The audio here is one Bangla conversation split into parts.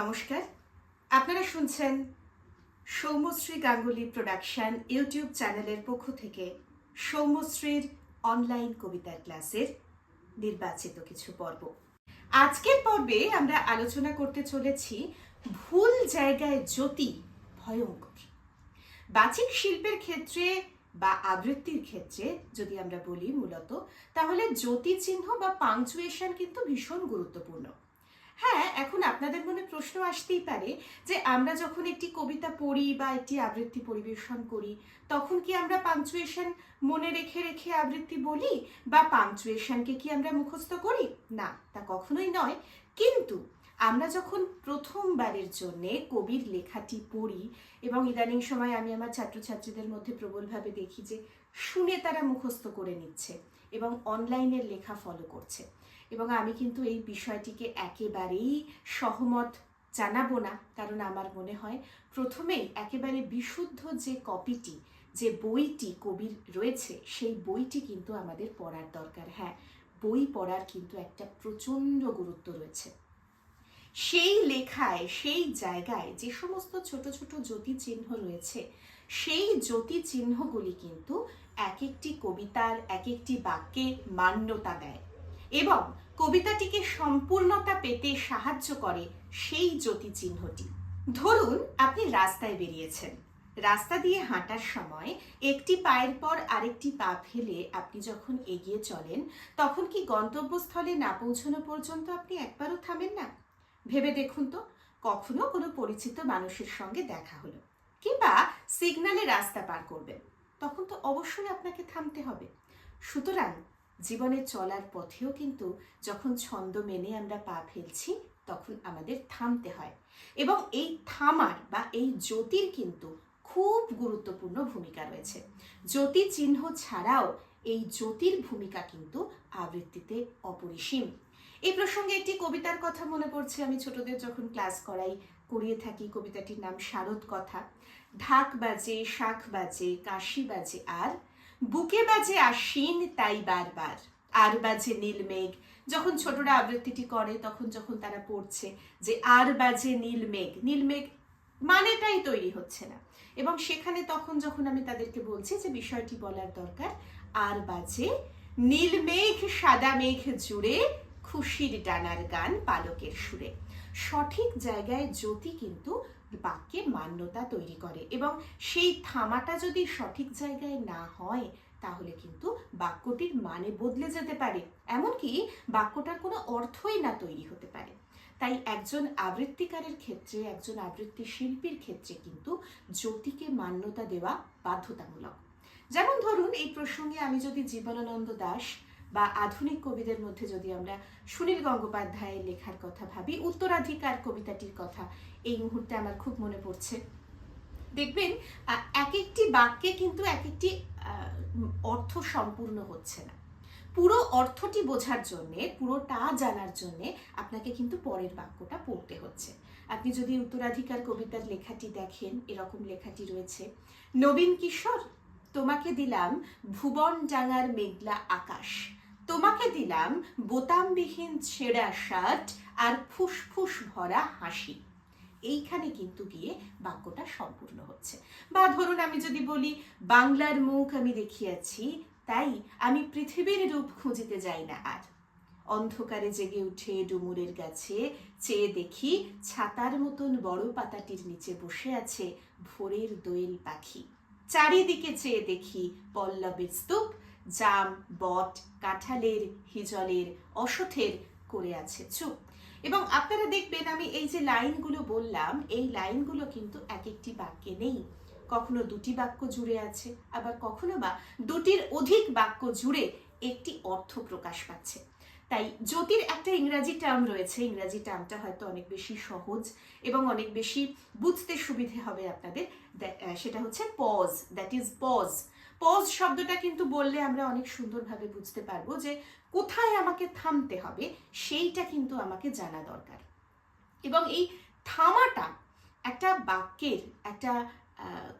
নমস্কার। আপনারা শুনছেন সৌম্যশ্রী গাঙ্গুলি প্রোডাকশন ইউটিউব চ্যানেলের পক্ষ থেকে সৌম্যশ্রীর অনলাইন কবিতার ক্লাসের নির্বাচিত কিছু পর্ব। আজকের পর্বে আমরা আলোচনা করতে চলেছি ভুল জায়গায় জ্যোতি ভয়ঙ্কর। বাচিক শিল্পের ক্ষেত্রে বা আবৃত্তির ক্ষেত্রে যদি আমরা বলি মূলত, তাহলে জ্যোতি চিহ্ন বা পাংচুয়েশন কিন্তু ভীষণ গুরুত্বপূর্ণ। হ্যাঁ এখন আপনাদের মনে প্রশ্ন আসতেই পারে যে আমরা যখন একটি কবিতা পড়ি বা একটি আবৃত্তি পরিবেশন করি, তখন কি আমরা পাংচুয়েশন মনে রেখে রেখে আবৃত্তি বলি বা পাংচুয়েশনকে কি আমরা মুখস্থ করি? না, তা কখনোই নয়। কিন্তু আমরা যখন প্রথমবারের জন্যে কবির লেখাটি পড়ি এবং ইদানিং সময় আমি আমার ছাত্রছাত্রীদের মধ্যে প্রবলভাবে দেখি যে শুনে তারা মুখস্থ করে নিচ্ছে এবং অনলাইনের লেখা ফলো করছে। এবং আমি কিন্তু এই বিষয়টিকে একেবারেই সহমত জানাব না, কারণ আমার মনে হয় প্রথমেই একেবারে বিশুদ্ধ যে কপিটি যে বইটি কবির রয়েছে, সেই বইটি কিন্তু আমাদের পড়ার দরকার। হ্যাঁ বই পড়ার কিন্তু একটা প্রচণ্ড গুরুত্ব রয়েছে। সেই লেখায়, সেই জায়গায় যে সমস্ত ছোট ছোট জ্যোতি চিহ্ন রয়েছে, সেই জ্যোতি চিহ্নগুলি কিন্তু এক একটি কবিতার এক একটি বাক্যে মান্যতা দেয়। এবং কবিতাটিকে সম্পূর্ণতা পেতে সাহায্য করে সেই জ্যোতি চিহ্নটি ধরুন, আপনি রাস্তায় বেরিয়েছেন। রাস্তা দিয়ে হাঁটার সময় একটি পায়ের পর আরেকটি পা ফেলে আপনি যখন এগিয়ে চলেন, তখন কি গন্তব্যস্থলে না পৌঁছানো পর্যন্ত আপনি একবারও থামেন না? ভেবে দেখুন তো, কখনো কোনো পরিচিত মানুষের সঙ্গে দেখা হলো, কিংবা সিগনালে রাস্তা পার করবেন, তখন তো অবশ্যই আপনাকে থামতে হবে। সুতরাং জীবনে চলার পথেও কিন্তু যখন ছন্দ মেনে আমরা পা ফেলছি, তখন আমাদের থামতে হয়। এবং এই থামার বা এই জ্যোতির কিন্তু খুব গুরুত্বপূর্ণ ভূমিকা রয়েছে। জ্যোতি চিহ্ন ছাড়াও এই জ্যোতির ভূমিকা কিন্তু আবৃত্তিতে অপরিসীম। এই প্রসঙ্গে একটি কবিতার কথা মনে পড়ছে। আমি ছোটদের যখন ক্লাস করাই, করিয়ে থাকি কবিতাটির নাম শারদ কথা। ঢাক বাজে, শাখ বাজে, কাশি বাজে আর বুকে বাজে আশ্বিন, তাই বারবার। আর বাজে নীল মেঘ। যখন ছোটরা আবৃত্তিটি করে, তখন যখন তারা পড়ছে যে আর বাজে নীল মেঘ। নীল মেঘ মানেটাই তৈরি হচ্ছে না। এবং সেখানে তখন যখন আমি তাদেরকে বলছি যে বিষয়টি বলার দরকার, আর বাজে নীল মেঘ, সাদা মেঘ জুড়ে খুশির ডানার গান পালকের সুরে। সঠিক জায়গায় জ্যোতি কিন্তু বাক্যে মান্যতা তৈরি করে এবং সেই থামাটা যদি সঠিক জায়গায় না হয়, তাহলে কিন্তু বাক্যটির মানে বদলে যেতে পারে। এমনকি বাক্যটার কোনো অর্থই না তৈরি হতে পারে। তাই একজন আবৃত্তিকারের ক্ষেত্রে, একজন আবৃত্তি শিল্পীর ক্ষেত্রে কিন্তু জ্যোতিকে মান্যতা দেওয়া বাধ্যতামূলক। যেমন ধরুন, এই প্রসঙ্গে আমি যদি জীবনানন্দ দাস বা আধুনিক কবিদের মধ্যে যদি আমরা সুনীল গঙ্গোপাধ্যায়ের লেখার কথা ভাবি, উত্তরাধিকার কবিতাটির কথা এই মুহূর্তে আমার খুব মনে পড়ছে। দেখবেন এক একটি বাক্যে কিন্তু এক একটি অর্থ সম্পূর্ণ হচ্ছে না। পুরো অর্থটি বোঝার জন্যে, পুরোটা জানার জন্যে আপনাকে কিন্তু পরের বাক্যটা পড়তে হচ্ছে। আপনি যদি উত্তরাধিকার কবিতার লেখাটি দেখেন, এরকম লেখাটি রয়েছে, নবীন কিশোর, তোমাকে দিলাম ভুবন ডাঙার মেঘলা আকাশ। তোমাকে দিলাম বোতামবিহীন ছেঁড়া শার্ট আর ফুসফুস ভরা হাসি। এইখানে কিন্তু গিয়ে বাক্যটা সম্পূর্ণ হচ্ছে। বা ধরুন আমি যদি বলি, বাংলার মুখ আমি দেখিয়াছি, তাই আমি পৃথিবীর রূপ খুঁজিতে যাই না আর। অন্ধকারে জেগে উঠে ডুমুরের গাছে, চেয়ে দেখি ছাতার মতন বড় পাতাটির নিচে বসে আছে ভোরের দোয়েল পাখি। চারিদিকে চেয়ে দেখি পল্লবের স্তূপ জাম বট, কাঁঠালের, হিজলের অসথের করে আছে। চুপ। এবং আপনারা দেখবেন, আমি এই যে লাইনগুলো বললাম, এই লাইনগুলো কিন্তু এক একটি বাক্যে নেই। কখনো দুটি বাক্য জুড়ে আছে, আবার কখনো বা দুটির অধিক বাক্য জুড়ে একটি অর্থ প্রকাশ পাচ্ছে। তাই জ্যোতির একটা ইংরাজি টার্ম রয়েছে। ইংরাজি টার্মটা হয়তো অনেক বেশি সহজ এবং অনেক বেশি বুঝতে সুবিধে হবে আপনাদের। সেটা হচ্ছে pause that is pause pause শব্দটা কিন্তু বললে আমরা অনেক সুন্দরভাবে বুঝতে পারব যে কোথায় আমাকে থামতে হবে, সেইটা কিন্তু আমাকে জানা দরকার। এবং এই থামাটা একটা বাক্যের, একটা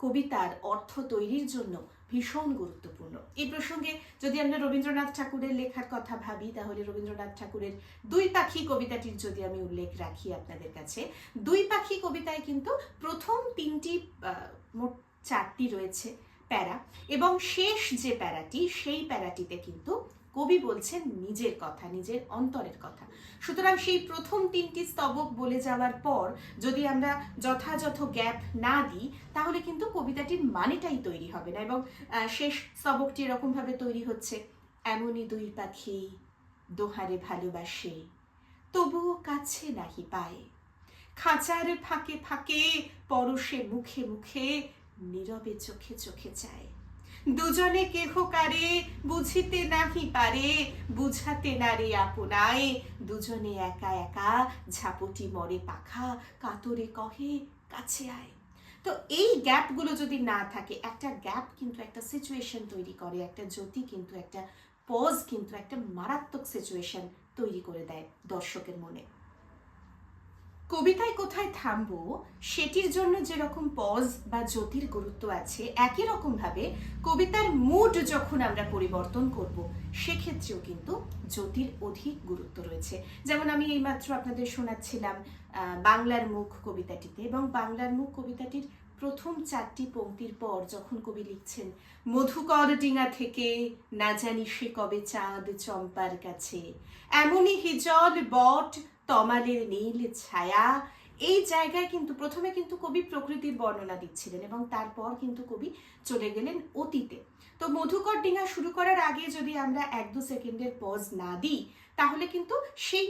কবিতার অর্থ তৈরির জন্য ভীষণ গুরুত্বপূর্ণ। এই প্রসঙ্গে যদি আমরা রবীন্দ্রনাথ ঠাকুরের লেখার কথা ভাবি, তাহলে রবীন্দ্রনাথ ঠাকুরের দুই পাখি কবিতাটির যদি আমি উল্লেখ রাখি আপনাদের কাছে, দুই পাখি কবিতায় কিন্তু প্রথম তিনটি মোট চারটি রয়েছে। প্যারা। এবং শেষ যে প্যারাটি, সেই প্যারাটিতে কিন্তু কবি বলছেন নিজের কথা, নিজের অন্তরের কথা। সুতরাং সেই প্রথম তিনটি স্তবক বলে যাওয়ার পর যদি আমরা যথাযথ গ্যাপ না দিই, তাহলে কিন্তু কবিতাটির মানেটাই তৈরি হবে না এবং শেষ স্তবকটি এরকমভাবে তৈরি হচ্ছে, এমনই দুই পাখি দোহারে ভালোবাসে, তবুও কাছে নাহি পায়। খাঁচার ফাঁকে ফাঁকে, পরশে মুখে মুখে নীরবে চোখে চোখে চায়। দুজনে কেহ কারে বুঝিতে নাহি পারে, বুঝাতে নারে আপনায়। দুজনে একা একা ঝাপটি মরে পাখা, কাতরে কহে, কাছে আয়। তো এই গ্যাপগুলো যদি না থাকে, একটা গ্যাপ কিন্তু একটা সিচুয়েশন তৈরি করে, একটা জ্যোতি কিন্তু একটা পজ কিন্তু একটা মারাত্মক সিচুয়েশন তৈরি করে দেয় দর্শকের মনে। কবিতায় কোথায় থামবো, সেটির জন্য যেরকম পজ বা জ্যোতির গুরুত্ব আছে, একই রকমভাবে কবিতার মুড যখন আমরা পরিবর্তন করব, সেক্ষেত্রেও কিন্তু জ্যোতির অধিক গুরুত্ব রয়েছে। যেমন আমি এইমাত্র আপনাদের শোনাচ্ছিলাম বাংলার মুখ কবিতাটিতে এবং বাংলার মুখ কবিতাটির প্রথম চারটি পঙ্ক্তির পর যখন কবি লিখছেন, মধুকর ডিঙা থেকে না জানি সে কবে চাঁদ চম্পার কাছে। এমনই হিজল বট তমালের নীল ছায়া এই জায়গায় কিন্তু প্রথমে কিন্তু কবি প্রকৃতির বর্ণনা দিচ্ছিলেন এবং তারপর কিন্তু কবি চলে গেলেন অতীতে। তো মধুকর ডিঙা শুরু করার আগে যদি আমরা এক দু সেকেন্ডের পজ না দিই, তাহলে কিন্তু সেই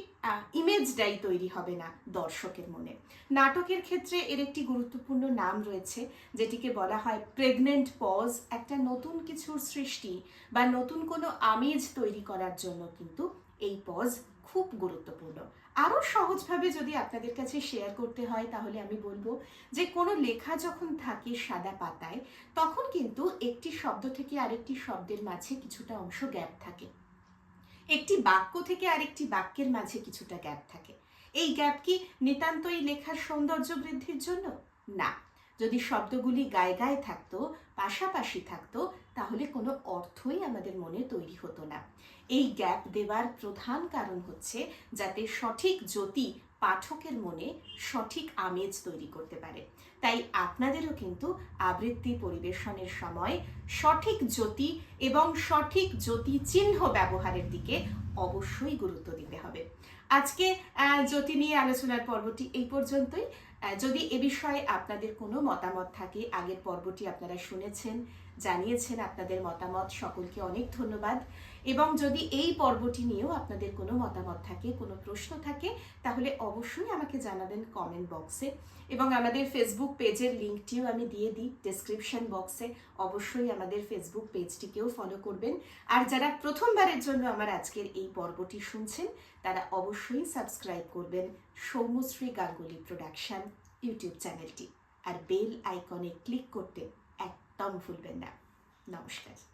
ইমেজটাই তৈরি হবে না দর্শকের মনে। নাটকের ক্ষেত্রে এর একটি গুরুত্বপূর্ণ নাম রয়েছে, যেটিকে বলা হয় প্রেগনেন্ট পজ একটা নতুন কিছুর সৃষ্টি বা নতুন কোনো আমেজ তৈরি করার জন্য কিন্তু এই পজ খুব গুরুত্বপূর্ণ। আরও সহজভাবে যদি আপনাদের কাছে শেয়ার করতে হয়, তাহলে আমি বলব যে, কোনো লেখা যখন থাকে সাদা পাতায়, তখন কিন্তু একটি শব্দ থেকে আরেকটি শব্দের মাঝে কিছুটা অংশ গ্যাপ থাকে। একটি বাক্য থেকে আরেকটি বাক্যের মাঝে কিছুটা গ্যাপ থাকে। এই গ্যাপ কি নিতান্তই লেখার সৌন্দর্য বৃদ্ধির জন্য? না। যদি শব্দগুলি গায়ে গায়ে থাকতো, পাশাপাশি থাকতো, তাহলে কোনো অর্থই আমাদের মনে তৈরি হতো না। এই গ্যাপ দেওয়ার প্রধান কারণ হচ্ছে যাতে সঠিক জ্যোতি পাঠকের মনে সঠিক আমেজ তৈরি করতে পারে। তাই আপনাদেরও কিন্তু আবৃত্তি পরিবেশনের সময় সঠিক জ্যোতি এবং সঠিক জ্যোতি চিহ্ন ব্যবহারের দিকে অবশ্যই গুরুত্ব দিতে হবে। আজকে জ্যোতি নিয়ে আলোচনার পর্বটি এই পর্যন্তই। যদি এ বিষয়ে আপনাদের কোনো মতামত থাকে, আগের পর্বটি আপনারা শুনেছেন, জানিয়েছেন, আপনাদের মতামত সকলকে অনেক ধন্যবাদ। এবং যদি এই পর্বটি নিয়েও আপনাদের কোনো মতামত থাকে, কোনো প্রশ্ন থাকে, তাহলে অবশ্যই আমাকে জানাবেন কমেন্ট বক্সে এবং আমাদের ফেসবুক পেজের লিঙ্কটিও আমি দিয়ে দিই ডেসক্রিপশন বক্সে অবশ্যই আমাদের ফেসবুক পেজটিকেও ফলো করবেন। আর যারা প্রথমবারের জন্য আমার আজকের এই পর্বটি শুনছেন, তারা অবশ্যই সাবস্ক্রাইব করবেন সৌম্যশ্রী গাঙ্গুলি প্রোডাকশন ইউটিউব চ্যানেলটি আর বেল আইকনে ক্লিক করতে একদম ভুলবেন না। নমস্কার।